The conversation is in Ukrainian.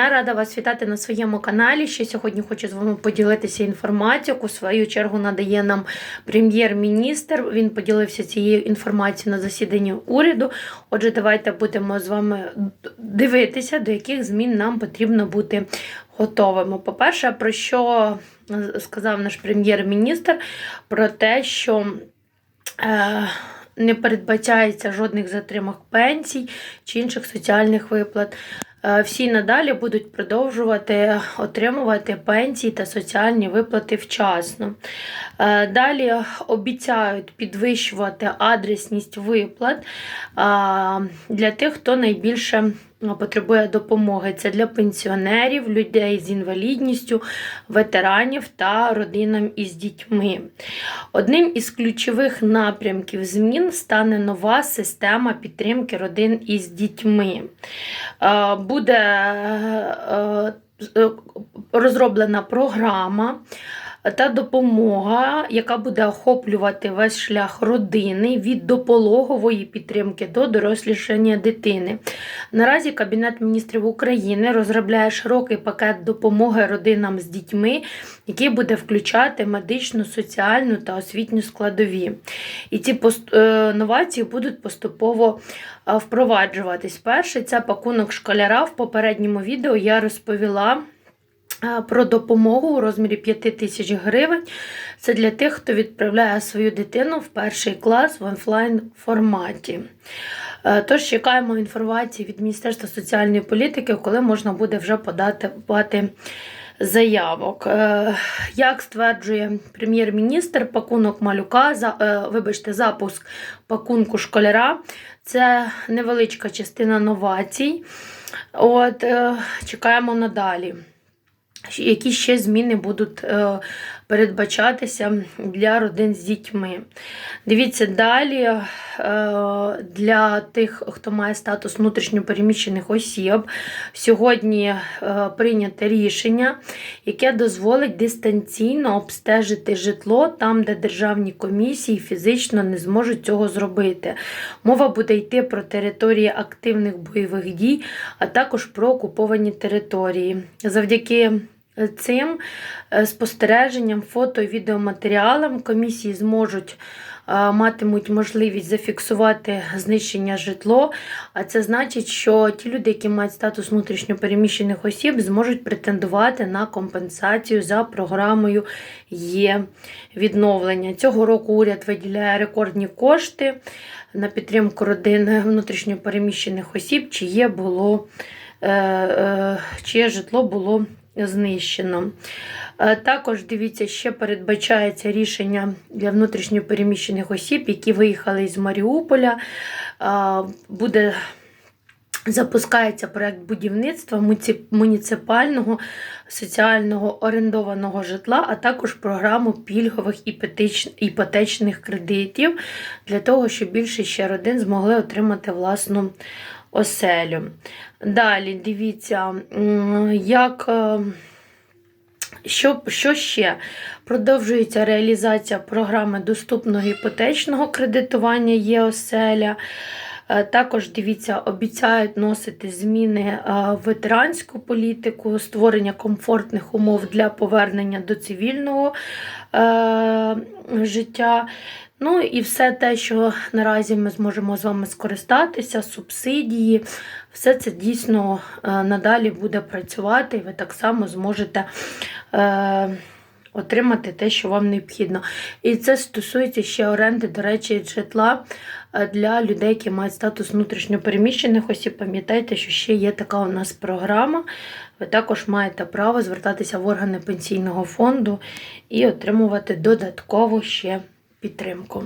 Я рада вас вітати на своєму каналі. Ще сьогодні хочу з вами поділитися інформацією, яку в свою чергу надає нам прем'єр-міністр. Він поділився цією інформацією на засіданні уряду. Отже, давайте будемо з вами дивитися, до яких змін нам потрібно бути готовими. По-перше, про що сказав наш прем'єр-міністр? Про те, що. Е, не передбачається жодних затримок пенсій чи інших соціальних виплат. Е, Всі надалі будуть продовжувати отримувати пенсії та соціальні виплати вчасно. Е, Далі обіцяють підвищувати адресність виплат е, для тих, хто найбільше потребує допомоги. Це для пенсіонерів, людей з інвалідністю, ветеранів та родинам із дітьми. Одним із ключових напрямків змін стане нова система підтримки родин із дітьми. Е, Буде е, е, розроблена програма та допомога, яка буде охоплювати весь шлях родини від допологової підтримки до дорослішання дитини. Наразі Кабінет міністрів України розробляє широкий пакет допомоги родинам з дітьми, який буде включати медичну, соціальну та освітню складові. І ці е, новації будуть поступово е, впроваджуватись. Перший це пакунок школяра. В попередньому відео я розповіла. Про допомогу у розмірі 5 тисяч гривень. Це для тих, хто відправляє свою дитину в перший клас в онлайн форматі. Е, Тож чекаємо інформації від Міністерства соціальної політики, коли можна буде вже подати заявок. Е, Як стверджує прем'єр-міністр, пакунок малюка, е, вибачте, запуск пакунку школяра це невеличка частина новацій. От, чекаємо надалі. Які ще зміни будуть е, передбачатися для родин з дітьми? Дивіться далі е, для тих, хто має статус внутрішньопереміщених осіб. Сьогодні е, прийнято рішення, яке дозволить дистанційно обстежити житло там, де державні комісії фізично не зможуть цього зробити. Мова буде йти про території активних бойових дій, а також про окуповані території. Завдяки цим е, спостереженням, фото і відеоматеріалам комісії зможуть е, матимуть можливість зафіксувати знищення житло. А це значить, що ті люди, які мають статус внутрішньопереміщених осіб, зможуть претендувати на компенсацію за програмою є відновлення. Цього року уряд виділяє рекордні кошти на підтримку родин внутрішньопереміщених осіб, чиє було е, чиє житло було знищено. Е, Також дивіться, ще передбачається рішення для внутрішньопереміщених осіб, які виїхали з Маріуполя. Е, Буде Запускається проект будівництва муніципального соціального орендованого житла, а також програму пільгових іпотечних кредитів для того, щоб більше ще родин змогли отримати власну оселю. Далі дивіться, як. е, що, що ще? Продовжується реалізація програми доступного іпотечного кредитування ЄОСЕЛЯ. Е, Також дивіться, обіцяють носити зміни е, в ветеранську політику, створення комфортних умов для повернення до цивільного життя. Ну і все те, що наразі ми зможемо з вами скористатися, субсидії, все це дійсно е, надалі буде працювати, і ви так само зможете е, отримати те, що вам необхідно. І це стосується ще оренди, до речі, житла е, для людей, які мають статус внутрішньопереміщених осіб. Пам'ятайте, що ще є така у нас програма. Ви також маєте право звертатися в органи пенсійного фонду і отримувати додаткову ще підтримку.